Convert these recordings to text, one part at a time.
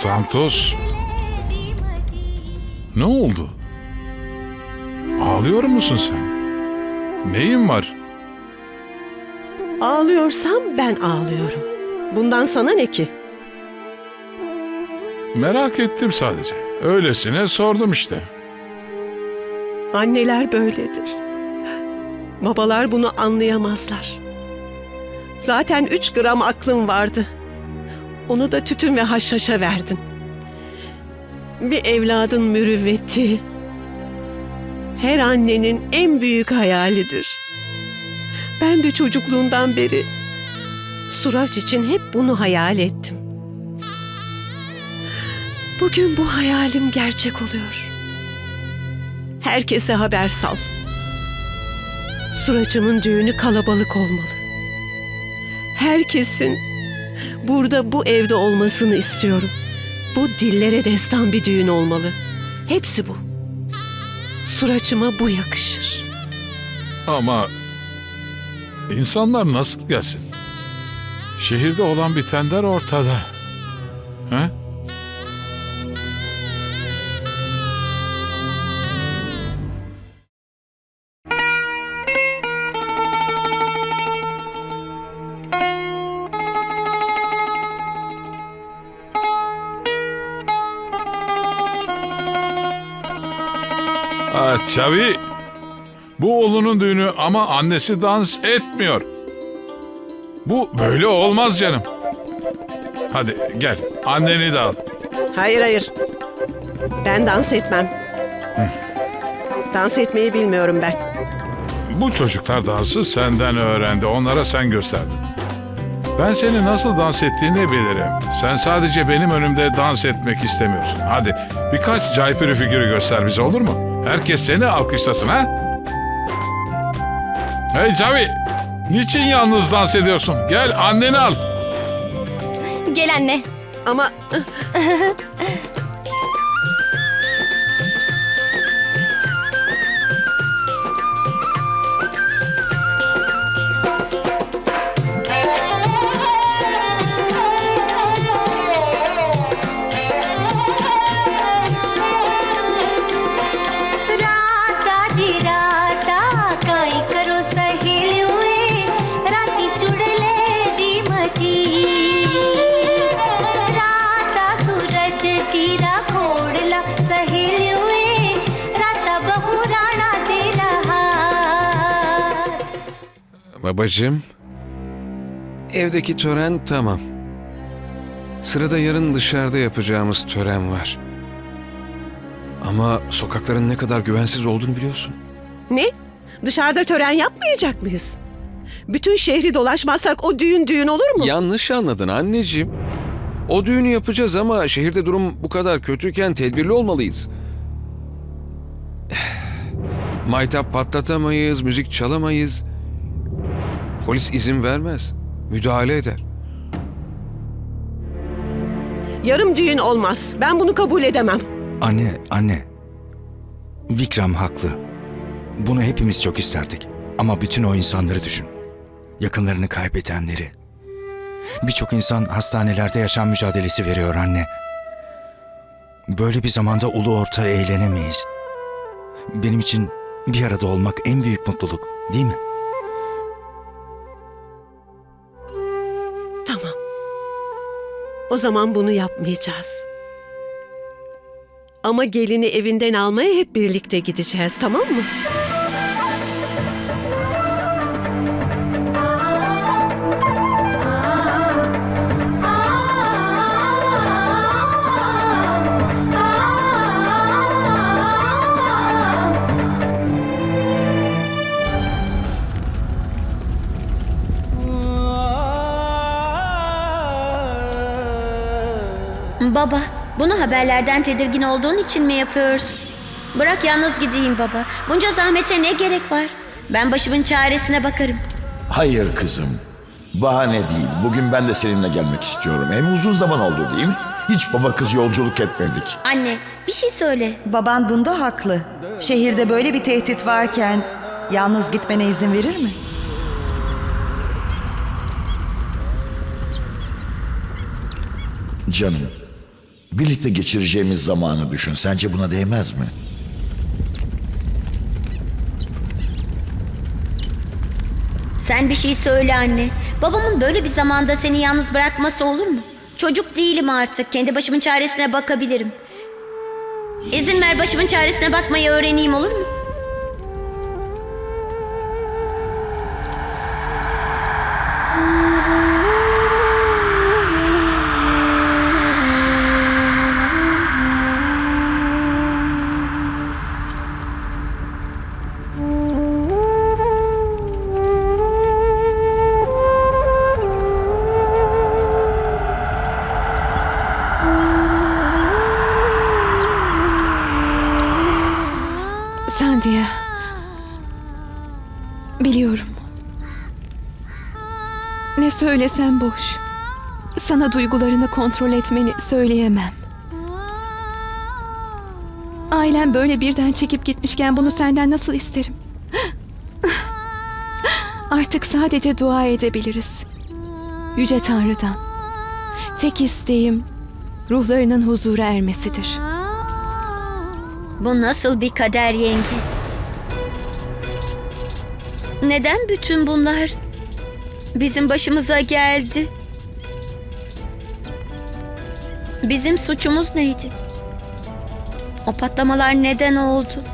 Santos. Ne oldu? Ağlıyor musun sen? Neyin var? Ağlıyorsam ben ağlıyorum. Bundan sana ne ki? Merak ettim sadece. Öylesine sordum işte. Anneler böyledir. Babalar bunu anlayamazlar. Zaten üç gram aklım vardı. Onu da tütün ve haşhaşa verdin. Bir evladın mürüvveti her annenin en büyük hayalidir. Ben de çocukluğumdan beri Suraç için hep bunu hayal ettim. Bugün bu hayalim gerçek oluyor. Herkese haber sal. Suraç'ımın düğünü kalabalık olmalı. Herkesin burada bu evde olmasını istiyorum. Bu dillere destan bir düğün olmalı. Hepsi bu. Suraç'ıma bu yakışır. Ama insanlar nasıl gelsin? Şehirde olan bitenler ortada. He? Çavi, bu oğlunun düğünü ama annesi dans etmiyor. Bu böyle olmaz canım. Hadi gel, anneni de al. Hayır hayır. Ben dans etmem. Dans etmeyi bilmiyorum ben. Bu çocuklar dansı senden öğrendi, onlara sen gösterdin. Ben senin nasıl dans ettiğini bilirim. Sen sadece benim önümde dans etmek istemiyorsun. Hadi birkaç caypiri figürü göster bize olur mu? Herkes seni alkışlasın ha? Hey Cavi, niçin yalnız dans ediyorsun? Gel anneni al. Gel anne. Ama Babacığım, evdeki tören tamam. Sırada yarın dışarıda yapacağımız tören var. Ama sokakların ne kadar güvensiz olduğunu biliyorsun. ne? Dışarıda tören yapmayacak mıyız? Bütün şehri dolaşmazsak o düğün düğün olur mu? Yanlış anladın anneciğim. O düğünü yapacağız ama şehirde durum bu kadar kötüyken tedbirli olmalıyız. Maytap patlatamayız, müzik çalamayız. Polis izin vermez, müdahale eder. Yarım düğün olmaz. Ben bunu kabul edemem. Anne, anne. Vikram haklı. Bunu hepimiz çok isterdik. Ama bütün o insanları düşün. Yakınlarını kaybedenleri. Birçok insan hastanelerde yaşam mücadelesi veriyor anne. Böyle bir zamanda ulu orta eğlenemeyiz. Benim için bir arada olmak en büyük mutluluk, değil mi? O zaman bunu yapmayacağız. Ama gelini evinden almaya hep birlikte gideceğiz, tamam mı? Baba, bunu haberlerden tedirgin olduğun için mi yapıyorsun? Bırak yalnız gideyim baba. Bunca zahmete ne gerek var? Ben başımın çaresine bakarım. Hayır kızım. Bahane değil. Bugün ben de seninle gelmek istiyorum. Hem uzun zaman oldu değil mi? Hiç baba kız yolculuk etmedik. Anne, bir şey söyle. Baban bunda haklı. Şehirde böyle bir tehdit varken yalnız gitmene izin verir mi? Canım. Birlikte geçireceğimiz zamanı düşün. Sence buna değmez mi? Sen bir şey söyle anne. Babamın böyle bir zamanda seni yalnız bırakması olur mu? Çocuk değilim artık. Kendi başımın çaresine bakabilirim. İzin ver başımın çaresine bakmayı öğreneyim olur mu? Söylesem boş. Sana duygularını kontrol etmeni söyleyemem. Ailem böyle birden çekip gitmişken bunu senden nasıl isterim? Artık sadece dua edebiliriz. Yüce Tanrı'dan. Tek isteğim ruhlarının huzura ermesidir. Bu nasıl bir kader yenge? Neden bütün bunlar bizim başımıza geldi? Bizim suçumuz neydi? O patlamalar neden oldu?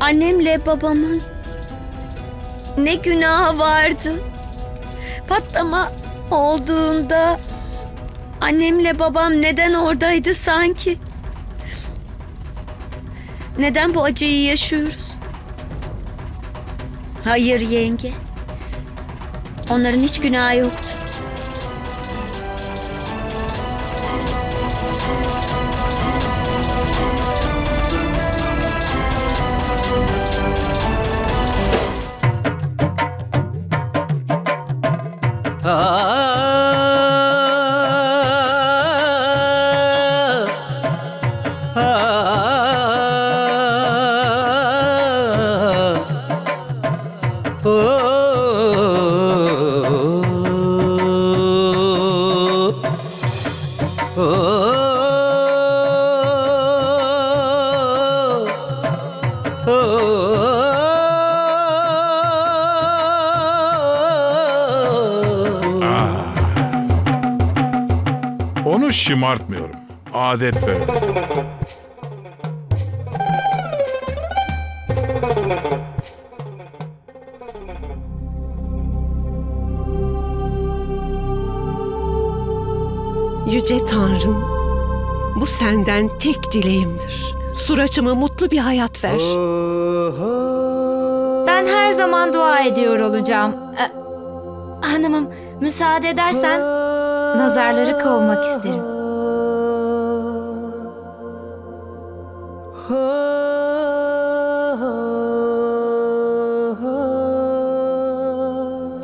Annemle babamın ne günahı vardı? Patlama olduğunda annemle babam neden oradaydı sanki? Neden bu acıyı yaşıyoruz? Hayır yenge. Onların hiç günahı yoktu. Onu şımartmıyorum. Adet böyle. Yüce Tanrım, bu senden tek dileğimdir. Suraçıma mutlu bir hayat ver. Ben her zaman dua ediyor olacağım. Ee, hanımım, müsaade edersen nazarları kovmak isterim.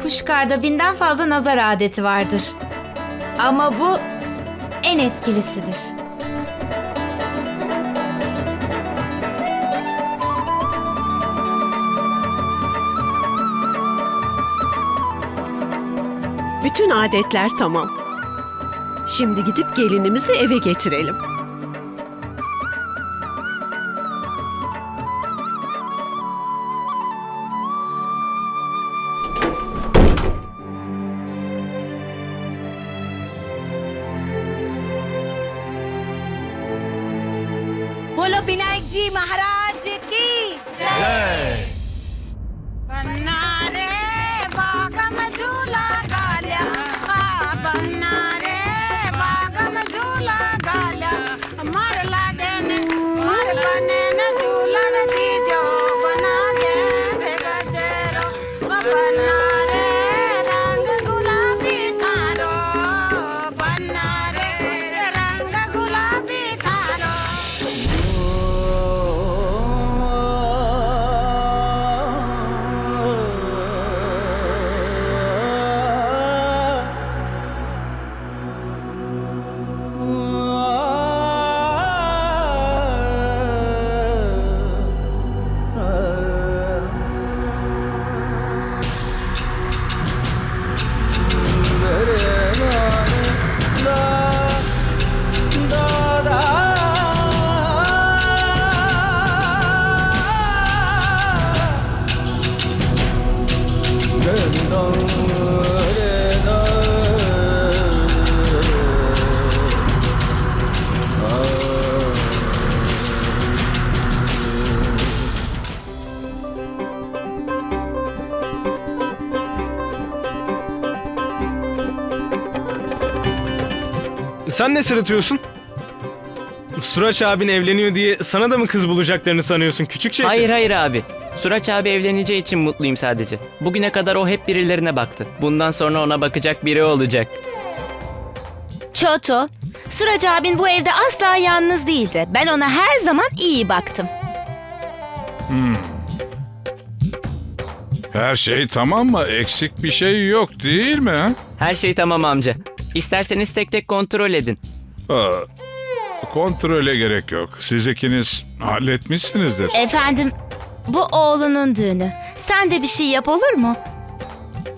Puşkar'da binden fazla nazar adeti vardır. Ama bu en etkilisidir. Bütün adetler tamam. Şimdi gidip gelinimizi eve getirelim. बोलो विनायक जी महाराज की बन्ना Sen ne sırıtıyorsun? Suraç abin evleniyor diye sana da mı kız bulacaklarını sanıyorsun küçük şey? Hayır hayır abi. Suraç abi evleneceği için mutluyum sadece. Bugüne kadar o hep birilerine baktı. Bundan sonra ona bakacak biri olacak. Çoto, Surac abin bu evde asla yalnız değildi. Ben ona her zaman iyi baktım. Her şey tamam mı? Eksik bir şey yok değil mi? ha? Her şey tamam amca. İsterseniz tek tek kontrol edin. Aa, kontrole gerek yok. Siz ikiniz halletmişsinizdir. Efendim, bu oğlunun düğünü. Sen de bir şey yap olur mu?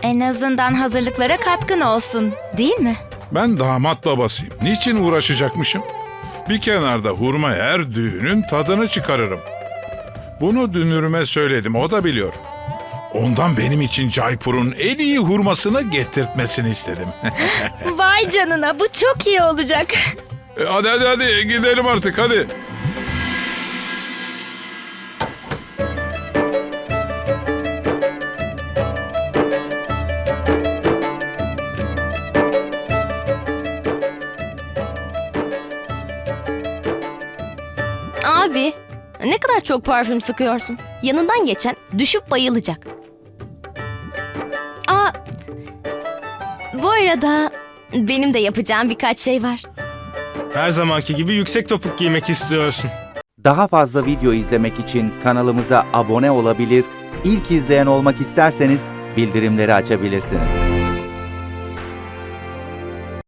En azından hazırlıklara katkın olsun, değil mi? Ben damat babasıyım. Niçin uğraşacakmışım? Bir kenarda hurma yer, düğünün tadını çıkarırım. Bunu dünürüme söyledim, o da biliyor. Ondan benim için Jaipur'un en iyi hurmasını getirtmesini istedim. Vay canına, bu çok iyi olacak. E, hadi hadi hadi gidelim artık hadi. Abi, ne kadar çok parfüm sıkıyorsun. Yanından geçen düşüp bayılacak. Arada benim de yapacağım birkaç şey var. Her zamanki gibi yüksek topuk giymek istiyorsun. Daha fazla video izlemek için kanalımıza abone olabilir, ilk izleyen olmak isterseniz bildirimleri açabilirsiniz.